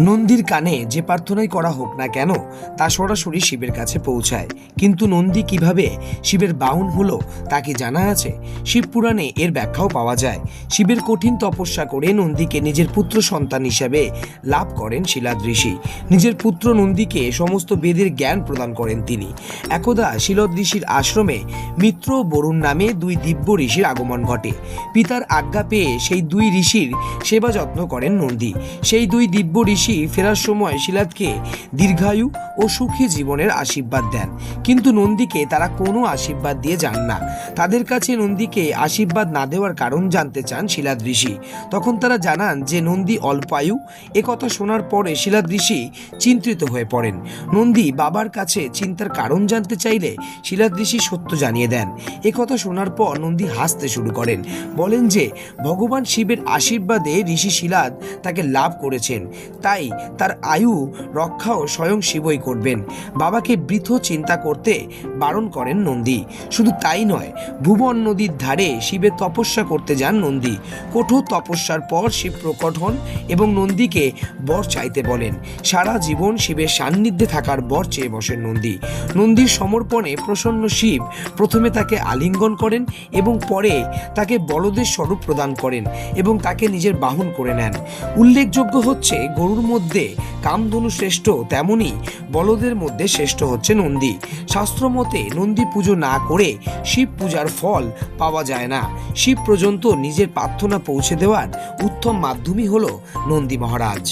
নন্দীর কানে যে প্রার্থনাই করা হোক না কেন, তা সরাসরি শিবের কাছে পৌঁছায়। কিন্তু নন্দী কীভাবে শিবের বাহন হলো, তা কি জানা আছে? শিব পুরাণে এর ব্যাখ্যাও পাওয়া যায়। শিবের কঠিন তপস্যা করে নন্দীকে নিজের পুত্র সন্তান হিসাবে লাভ করেন শিলাদ ঋষি। নিজের পুত্র নন্দীকে সমস্ত বেদের জ্ঞান প্রদান করেন তিনি। একদা শিলদ ঋষির আশ্রমে মিত্র বরুণ নামে দুই দিব্য ঋষির আগমন ঘটে। পিতার আজ্ঞা পেয়ে সেই দুই ঋষির সেবা যত্ন করেন নন্দী। সেই দুই দিব্য ঋষি ফেরার সময় শিলাদকে দীর্ঘায়ু ও সুখী জীবনের আশীর্বাদ দেন। কিন্তু নন্দীকে তারা কোনো আশীর্বাদ দিয়ে যান না। তাদের কাছে নন্দীকে আশীর্বাদ না দেওয়ার কারণ জানতে চান শিলাদ ঋষি। তখন তারা জানান যে নন্দী অল্পায়ু। একথা শোনার পরে শিলাদ ঋষি চিন্তিত হয়ে পড়েন। নন্দী বাবার কাছে চিন্তার কারণ জানতে চাইলে শিলাদ ঋষি সত্য জানিয়ে দেন। একথা শোনার পর নন্দী হাসতে শুরু করেন। বলেন যে, ভগবান শিবের আশীর্বাদে ঋষি শিলাদ তাকে লাভ করেছেন। তাই তার আয়ু, রক্ষাও স্বয়ং শিবই করবেন। বাবাকে বৃথ চিন্তা করতে বারণ করেন নন্দী। শুধু তাই নয়, ভুবন নদীর ধারে শিবের তপস্যা করতে যান নন্দী। কঠোর তপস্যার পর শিব প্রকট হন এবং নন্দীকে বর চাইতে বলেন। সারা জীবন শিবের সান্নিধ্যে থাকার বর চেয়ে বসেন নন্দী। নন্দীর সমর্পণে প্রসন্ন শিব প্রথমে তাকে আলিঙ্গন করেন এবং পরে তাকে বলদের স্বরূপ প্রদান করেন এবং তাকে নিজের বাহন করে নেন। উল্লেখযোগ্য হচ্ছে গরুর মধ্যে কামধনু শ্রেষ্ঠ তেমনি বলদের মধ্যে শ্রেষ্ঠ হচ্ছে নন্দী। শাস্ত্রমতে নন্দী পুজো না করে শিব পূজার ফল পাওয়া যায় না। শিব পর্যন্ত নিজের প্রার্থনা পৌঁছে দেওয়ার উত্তম মাধ্যমই হল নন্দী মহারাজ।